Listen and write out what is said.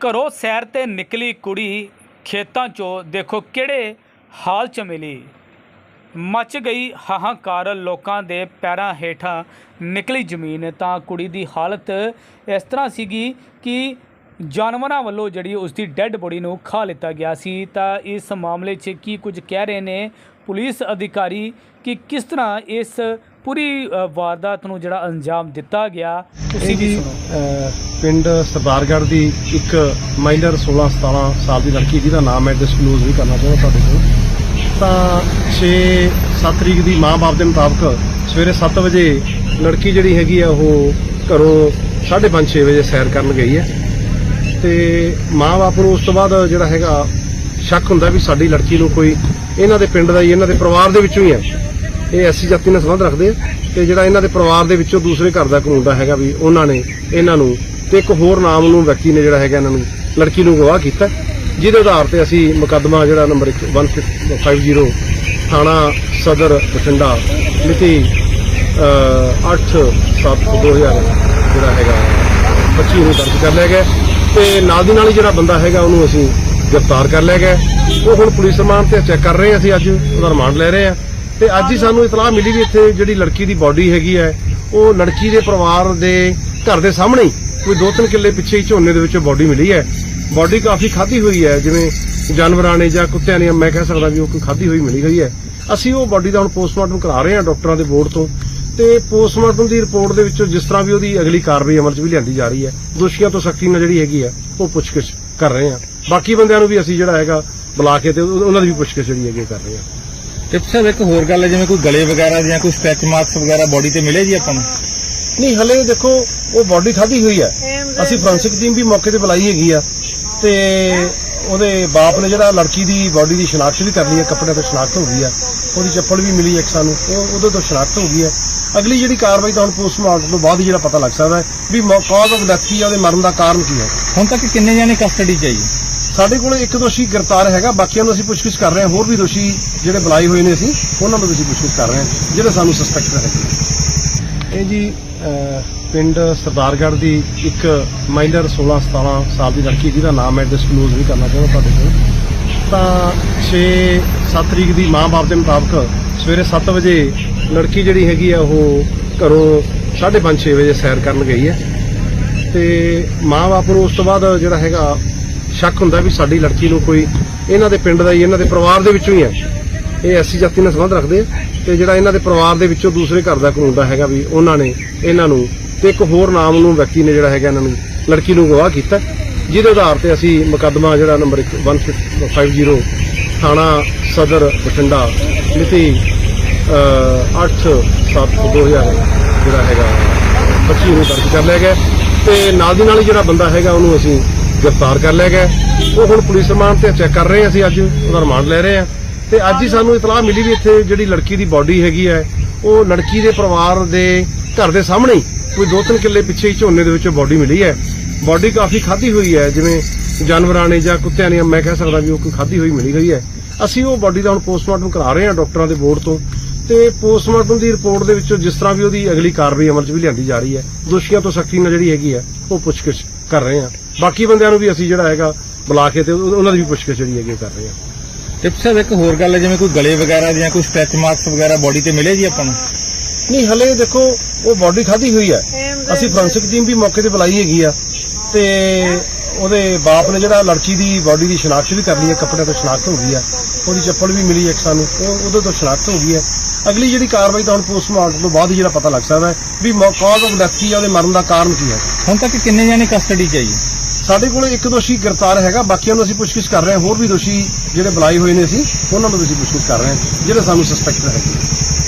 ਘਰੋਂ ਸੈਰ ਤੇ ਨਿਕਲੀ ਕੁੜੀ ਖੇਤਾਂ 'ਚੋਂ ਦੇਖੋ ਕਿਹੜੇ ਹਾਲ 'ਚ ਮਿਲੀ। ਮੱਚ ਗਈ ਹਾਹਾਕਾਰ ਲੋਕਾਂ ਦੇ ਪੈਰਾਂ ਹੇਠਾਂ ਨਿਕਲੀ ਜ਼ਮੀਨ। ਤਾਂ ਕੁੜੀ ਦੀ ਹਾਲਤ ਇਸ ਤਰ੍ਹਾਂ ਸੀਗੀ ਕਿ ਜਾਨਵਰਾਂ ਵੱਲੋਂ ਜਿਹੜੀ ਉਸ ਦੀ ਡੈੱਡ ਬੋਡੀ ਨੂੰ ਖਾ ਲਿੱਤਾ ਗਿਆ ਸੀ। ਤਾਂ ਇਸ ਮਾਮਲੇ 'ਚ ਕੀ ਕੁਝ ਕਹਿ ਰਹੇ ਨੇ ਪੁਲਿਸ ਅਧਿਕਾਰੀ ਕਿ ਕਿਸ ਤਰ੍ਹਾਂ ਇਸ ਪੂਰੀ ਵਾਰਦਾਤ ਨੂੰ ਜਿਹੜਾ ਅੰਜਾਮ ਦਿੱਤਾ ਗਿਆ ਤੁਸੀਂ ਵੀ ਸੁਣੋ। ਪਿੰਡ ਸਰਦਾਰਗੜ੍ਹ ਦੀ ਇੱਕ ਮਾਈਨਰ 16 17 ਸਾਲ ਦੀ ਲੜਕੀ ਜਿਹਦਾ ਨਾਮ ਹੈ ਡਿਸਕਲੋਜ਼ ਨਹੀਂ ਕਰਨਾ ਚਾਹੁੰਦਾ ਤੁਹਾਡੇ ਕੋਲ। ਤਾਂ 6 7 ਤਰੀਕ ਦੀ ਮਾਂ-ਬਾਪ ਦੇ ਮੁਤਾਬਕ ਸਵੇਰੇ 7 ਵਜੇ ਲੜਕੀ ਜਿਹੜੀ ਹੈਗੀ ਆ ਉਹ ਘਰੋਂ 5:30 6 ਵਜੇ ਸੈਰ ਕਰਨ ਗਈ ਹੈ। ਤੇ ਮਾਂ-ਬਾਪ ਨੂੰ ਉਸ ਤੋਂ ਬਾਅਦ ਜਿਹੜਾ ਹੈਗਾ ਸ਼ੱਕ ਹੁੰਦਾ ਵੀ ਸਾਡੀ ਲੜਕੀ ਨੂੰ ਕੋਈ ਇਹਨਾਂ ਦੇ ਪਿੰਡ ਦਾ ਹੀ ਇਹਨਾਂ ਦੇ ਪਰਿਵਾਰ ਦੇ ਵਿੱਚੋਂ ਹੀ ਹੈ। ਇਹ ਐਸੀ ਜਾਤੀ ਨਾਲ ਸੰਬੰਧ ਰੱਖਦੇ ਆ ਤੇ ਜਿਹੜਾ ਇਹਨਾਂ ਦੇ ਪਰਿਵਾਰ ਦੇ ਵਿੱਚੋਂ ਦੂਸਰੇ ਘਰ ਦਾ ਕਾਨੂੰਨ ਦਾ ਹੈਗਾ ਵੀ ਉਹਨਾਂ ਨੇ ਇਹਨਾਂ ਨੂੰ ਤੇ ਇੱਕ ਹੋਰ ਨਾਮ ਨੂੰ ਵਿਅਕਤੀ ਨੇ ਜਿਹੜਾ ਹੈਗਾ ਇਹਨਾਂ ਨੂੰ ਲੜਕੀ ਨੂੰ ਗਵਾਹ ਕੀਤਾ। ਜਿਹਦੇ ਆਧਾਰ ਤੇ ਅਸੀਂ ਮੁਕੱਦਮਾ ਜਿਹੜਾ ਨੰਬਰ 150 ਥਾਣਾ ਸਦਰ ਬਠਿੰਡਾ ਮਿਤੀ 8/7/2000 ਜਿਹੜਾ ਹੈਗਾ 25 ਨੂੰ ਦਰਜ ਕਰ ਲਿਆ ਗਿਆ। ਤੇ ਨਾਲ ਦੀ ਨਾਲ ਹੀ ਜਿਹੜਾ ਬੰਦਾ ਹੈਗਾ ਉਹਨੂੰ ਅਸੀਂ ਗ੍ਰਿਫਤਾਰ ਕਰ ਲਿਆ ਗਿਆ। ਉਹ ਹੁਣ ਪੁਲਿਸ ਰਿਮਾਂਡ ਤੇ ਚੈੱਕ ਕਰ ਰਹੇ ਹਾਂ ਅਸੀਂ ਅੱਜ ਉਹਦਾ ਰਿਮਾਂਡ ਲੈ ਰਹੇ ਹਾਂ ਤੇ ਅੱਜ ਹੀ ਸਾਨੂੰ ਇਤਲਾਹ ਮਿਲੀ ਵੀ ਇੱਥੇ ਜਿਹੜੀ ਲੜਕੀ ਦੀ ਬਾਡੀ ਹੈਗੀ ਹੈ, ਉਹ ਲੜਕੀ ਦੇ ਪਰਿਵਾਰ ਦੇ ਘਰ ਦੇ ਸਾਹਮਣੇ ਹੀ ਕੋਈ 2-3 ਕਿੱਲੇ ਪਿੱਛੇ ਹੀ ਝੋਨੇ ਦੇ ਵਿੱਚੋਂ ਬਾਡੀ ਮਿਲੀ ਹੈ। ਬਾਡੀ ਕਾਫੀ ਖਾਧੀ ਹੋਈ ਹੈ, ਜਿਵੇਂ ਜਾਨਵਰਾਂ ਨੇ ਜਾਂ ਕੁੱਤਿਆਂ ਨੇ ਮੈਂ ਕਹਿ ਸਕਦਾ ਵੀ ਉਹ ਕੋਈ ਖਾਧੀ ਹੋਈ ਮਿਲੀ ਹੋਈ ਹੈ। ਅਸੀਂ ਉਹ ਬਾਡੀ ਦਾ ਹੁਣ ਪੋਸਟਮਾਰਟਮ ਕਰਾ ਰਹੇ ਹਾਂ ਡਾਕਟਰਾਂ ਦੇ ਬੋਰਡ ਤੋਂ। ਤੇ ਪੋਸਟਮਾਰਟਮ ਦੀ ਰਿਪੋਰਟ ਦੇ ਵਿੱਚੋਂ ਜਿਸ ਤਰ੍ਹਾਂ ਵੀ ਉਹਦੀ ਅਗਲੀ ਕਾਰਵਾਈ ਅਮਲ 'ਚ ਵੀ ਲਿਆਂਦੀ ਜਾ ਰਹੀ ਹੈ, ਦੋਸ਼ੀਆਂ ਤੋਂ ਸਖਤੀ ਨਾਲ ਜਿਹੜੀ ਹੈਗੀ ਹੈ, ਉਹ ਪੁੱਛਗਿੱਛ ਕਰ ਰਹੇ ਹਾਂ। ਬਾਕੀ ਬੰਦਿਆਂ ਨੂੰ ਵੀ ਅਸੀਂ ਜਿਹੜਾ ਹੈਗਾ ਬੁਲਾ ਕੇ ਤੇ ਉਹ- ਉਹਨਾਂ ਦੀ ਵੀ ਪੁੱਛਗਿੱਛ ਜਿਹੜੀ ਹੈਗੀ ਕਰ ਰਹੇ ਹਾਂ। ਤੇ ਸਾਹਿਬ ਇੱਕ ਹੋਰ ਗੱਲ ਹੈ ਜਿਵੇਂ ਕੋਈ ਗਲੇ ਵਗੈਰਾ ਜਾਂ ਕੋਈ ਸਕ੍ਰੈਚ ਮਾਰਕਸ ਵਗੈਰਾ ਬੋਡੀ ਤੇ ਮਿਲੇ ਜੀ ਆਪਾਂ ਨੂੰ? ਨਹੀਂ ਹਲੇ ਦੇਖੋ ਉਹ ਬਾਡੀ ਖਾਧੀ ਹੋਈ ਹੈ। ਅਸੀਂ ਫੋਰੈਂਸਿਕ ਟੀਮ ਵੀ ਮੌਕੇ ਤੇ ਬੁਲਾਈ ਹੈਗੀ ਆ ਤੇ ਉਹਦੇ ਬਾਪ ਨੇ ਜਿਹੜਾ ਲੜਕੀ ਦੀ ਬਾਡੀ ਦੀ ਸ਼ਨਾਖਤ ਵੀ ਕਰ ਲਈ ਹੈ ਕੱਪੜਿਆਂ ਤੋਂ ਸ਼ਨਾਖਤ ਹੋ ਗਈ ਹੈ ਉਹਦੀ ਚੱਪਲ ਵੀ ਮਿਲੀ ਇੱਕ ਸਾਨੂੰ ਉਹ ਉਹਦੇ ਤੋਂ ਸ਼ਨਾਖਤ ਹੋ ਗਈ ਹੈ। ਅਗਲੀ ਜਿਹੜੀ ਕਾਰਵਾਈ ਤਾਂ ਹੁਣ ਪੋਸਟਮਾਰਟਮ ਤੋਂ ਬਾਅਦ ਹੀ ਜਿਹੜਾ ਪਤਾ ਲੱਗ ਸਕਦਾ ਹੈ ਵੀ ਕਾਜ਼ ਆਫ ਡੈਥ ਕੀ ਹੈ ਉਹਦੇ ਮਰਨ ਦਾ ਕਾਰਨ ਕੀ ਹੈ। ਹੁਣ ਤੱਕ ਕਿੰਨੇ ਜਾਣੇ ਕਸਟਡੀ ਚ ਹੈ ਜੀ? ਸਾਡੇ ਕੋਲ ਇੱਕ ਦੋਸ਼ੀ ਗ੍ਰਿਫਤਾਰ ਹੈਗਾ, ਬਾਕੀਆਂ ਨੂੰ ਅਸੀਂ ਪੁੱਛਗਿੱਛ ਕਰ ਰਹੇ ਹਾਂ। ਹੋਰ ਵੀ ਦੋਸ਼ੀ ਜਿਹੜੇ ਬੁਲਾਏ ਹੋਏ ਨੇ ਅਸੀਂ, ਉਹਨਾਂ ਨੂੰ ਵੀ ਅਸੀਂ ਪੁੱਛਗਿੱਛ ਕਰ ਰਹੇ ਹਾਂ, ਜਿਹੜੇ ਸਾਨੂੰ ਸਸਪੈਕਟ ਹੈਗੇ ਇਹ ਜੀ ਪਿੰਡ ਸਰਦਾਰਗੜ੍ਹ ਦੀ ਇੱਕ ਮਾਈਨਰ 16 17 ਸਾਲ ਦੀ ਲੜਕੀ, ਜਿਹਦਾ ਨਾਮ ਹੈ ਡਿਸਕਲੋਜ਼ ਨਹੀਂ ਕਰਨਾ ਚਾਹੁੰਦਾ ਤੁਹਾਡੇ ਕੋਲ। ਤਾਂ 6 7 ਤਰੀਕ ਦੀ ਮਾਂ-ਬਾਪ ਦੇ ਮੁਤਾਬਕ ਸਵੇਰੇ 7 ਵਜੇ ਲੜਕੀ ਜਿਹੜੀ ਹੈਗੀ ਆ, ਉਹ ਘਰੋਂ 5:30 6 ਵਜੇ ਸੈਰ ਕਰਨ ਗਈ ਹੈ। ਤੇ ਮਾਂ-ਬਾਪ ਨੂੰ ਉਸ ਤੋਂ ਬਾਅਦ ਜਿਹੜਾ ਹੈਗਾ ਸ਼ੱਕ ਹੁੰਦਾ ਵੀ ਸਾਡੀ ਲੜਕੀ ਨੂੰ ਕੋਈ ਇਹਨਾਂ ਦੇ ਪਿੰਡ ਦਾ ਹੀ, ਇਹਨਾਂ ਦੇ ਪਰਿਵਾਰ ਦੇ ਵਿੱਚੋਂ ਹੀ ਹੈ। ਇਹ ਐਸੀ ਜਾਤੀ ਨਾਲ ਸੰਬੰਧ ਰੱਖਦੇ ਆ ਤੇ ਜਿਹੜਾ ਇਹਨਾਂ ਦੇ ਪਰਿਵਾਰ ਦੇ ਵਿੱਚੋਂ ਦੂਸਰੇ ਘਰ ਦਾ ਕਾਨੂੰਨ ਦਾ ਹੈਗਾ ਵੀ ਉਹਨਾਂ ਨੇ ਇਹਨਾਂ ਨੂੰ ਤੇ ਇੱਕ ਹੋਰ ਨਾਮ ਨੂੰ ਵਿਅਕਤੀ ਨੇ ਜਿਹੜਾ ਹੈਗਾ ਇਹਨਾਂ ਨੂੰ ਲੜਕੀ ਨੂੰ ਗਵਾਹ ਕੀਤਾ। ਜਿਹਦੇ ਆਧਾਰ ਤੇ ਅਸੀਂ ਮੁਕੱਦਮਾ ਜਿਹੜਾ ਨੰਬਰ 150 ਥਾਣਾ ਸਦਰ ਬਠਿੰਡਾ, ਮਿਤੀ 8/7/2000 ਜਿਹੜਾ ਹੈਗਾ 25 ਨੂੰ ਦਰਜ ਕਰ ਲਿਆ ਗਿਆ ਤੇ ਨਾਲ ਦੀ ਨਾਲ ਹੀ ਜਿਹੜਾ ਬੰਦਾ ਹੈਗਾ, ਉਹਨੂੰ ਅਸੀਂ ਗ੍ਰਿਫਤਾਰ ਕਰ ਲਿਆ ਗਿਆ ਉਹ ਹੁਣ ਪੁਲਿਸ ਰਿਮਾਂਡ ਤੇ ਚੈੱਕ ਕਰ ਰਹੇ ਹਾਂ ਅਸੀਂ ਅੱਜ, ਉਹਦਾ ਰਿਮਾਂਡ ਲੈ ਰਹੇ ਹਾਂ। ਤੇ ਅੱਜ ਹੀ ਸਾਨੂੰ ਇਤਲਾਹ ਮਿਲੀ ਵੀ ਇੱਥੇ ਜਿਹੜੀ ਲੜਕੀ ਦੀ ਬਾਡੀ ਹੈਗੀ ਹੈ, ਉਹ ਲੜਕੀ ਦੇ ਪਰਿਵਾਰ ਦੇ ਘਰ ਦੇ ਸਾਹਮਣੇ ਹੀ ਕੋਈ 2-3 ਕਿੱਲੇ ਪਿੱਛੇ ਹੀ ਝੋਨੇ ਦੇ ਵਿੱਚ ਬਾਡੀ ਮਿਲੀ ਹੈ। ਬਾਡੀ ਕਾਫੀ ਖਾਧੀ ਹੋਈ ਹੈ, ਜਿਵੇਂ ਜਾਨਵਰਾਂ ਨੇ ਜਾਂ ਕੁੱਤਿਆਂ ਨੇ, ਮੈਂ ਕਹਿ ਸਕਦਾ ਵੀ ਉਹ ਕੋਈ ਖਾਧੀ ਹੋਈ ਮਿਲੀ ਗਈ ਹੈ। ਅਸੀਂ ਉਹ ਬਾਡੀ ਦਾ ਹੁਣ ਪੋਸਟਮਾਰਟਮ ਕਰਾ ਰਹੇ ਹਾਂ ਡਾਕਟਰਾਂ ਦੇ ਬੋਰਡ ਤੋਂ। ਤੇ ਪੋਸਟਮਾਰਟਮ ਦੀ ਰਿਪੋਰਟ ਦੇ ਵਿੱਚੋਂ ਜਿਸ ਤਰ੍ਹਾਂ ਵੀ ਉਹਦੀ ਅਗਲੀ ਕਾਰਵਾਈ ਅਮਲ 'ਚ ਵੀ ਲਿਆਂਦੀ ਜਾ ਰਹੀ ਹੈ, ਦੋਸ਼ੀਆਂ ਤੋਂ ਸਖਤੀ ਨਾਲ ਜਿਹੜੀ ਹੈਗੀ ਹੈ, ਉਹ ਪੁੱਛਗਿੱਛ ਕਰ ਰਹੇ ਹਾਂ। ਬਾਕੀ ਬੰਦਿਆਂ ਨੂੰ ਵੀ ਅਸੀਂ ਜਿਹੜਾ ਹੈਗਾ ਬੁਲਾ ਕੇ ਤੇ ਉਹ- ਉਹਨਾਂ ਦੀ ਵੀ ਪੁੱਛਗਿੱਛ ਜਿਹੜੀ ਹੈਗੀ ਕਰ ਰਹੇ ਹਾਂ। ਤੇ ਸਾਹਿਬ ਇੱਕ ਹੋਰ ਗੱਲ ਹੈ ਜਿਵੇਂ ਕੋਈ ਗਲੇ ਵਗੈਰਾ ਜਾਂ ਕੋਈ ਸਕ੍ਰੈਚ ਮਾਰਕਸ ਵਗੈਰਾ ਬੋਡੀ ਤੇ ਮਿਲੇ ਜੀ ਆਪਾਂ ਨੂੰ? ਨਹੀਂ ਹਲੇ ਦੇਖੋ ਉਹ ਬਾਡੀ ਖਾਧੀ ਹੋਈ ਹੈ। ਅਸੀਂ ਫੋਰੈਂਸਿਕ ਟੀਮ ਵੀ ਮੌਕੇ ਤੇ ਬੁਲਾਈ ਹੈਗੀ ਆ ਤੇ ਉਹਦੇ ਬਾਪ ਨੇ ਜਿਹੜਾ ਲੜਕੀ ਦੀ ਬਾਡੀ ਦੀ ਸ਼ਨਾਖਤ ਵੀ ਕਰ ਲਈ ਹੈ ਕੱਪੜਿਆਂ ਤੋਂ ਸ਼ਨਾਖਤ ਹੋ ਗਈ ਹੈ। ਉਹਦੀ ਚੱਪਲ ਵੀ ਮਿਲੀ ਇੱਕ ਸਾਨੂੰ ਉਹ ਉਹਦੇ ਤੋਂ ਸ਼ਨਾਖਤ ਹੋ ਗਈ ਹੈ। ਅਗਲੀ ਜਿਹੜੀ ਕਾਰਵਾਈ ਤਾਂ ਹੁਣ ਪੋਸਟਮਾਰਟਮ ਤੋਂ ਬਾਅਦ ਹੀ ਜਿਹੜਾ ਪਤਾ ਲੱਗ ਸਕਦਾ ਵੀ ਕਾਜ਼ ਆਫ ਡੈਥ ਕੀ ਹੈ ਉਹਦੇ ਮਰਨ ਦਾ ਕਾਰਨ ਕੀ ਹੈ। ਹੁਣ ਤੱਕ ਕਿੰਨੇ ਜਾਣੇ ਕਸਟਡੀ ਚ ਹੈ ਜੀ? ਸਾਡੇ ਕੋਲ ਇੱਕ ਦੋਸ਼ੀ ਗ੍ਰਿਫਤਾਰ ਹੈਗਾ, ਬਾਕੀਆਂ ਨੂੰ ਅਸੀਂ ਪੁੱਛਗਿੱਛ ਕਰ ਰਹੇ ਹਾਂ। ਹੋਰ ਵੀ ਦੋਸ਼ੀ ਜਿਹੜੇ ਬੁਲਾਏ ਹੋਏ ਨੇ ਅਸੀਂ, ਉਹਨਾਂ ਨੂੰ ਵੀ ਅਸੀਂ ਪੁੱਛਗਿੱਛ ਕਰ ਰਹੇ ਹਾਂ, ਜਿਹੜੇ ਸਾਨੂੰ ਸਸਪੈਕਟ ਹੈਗੇ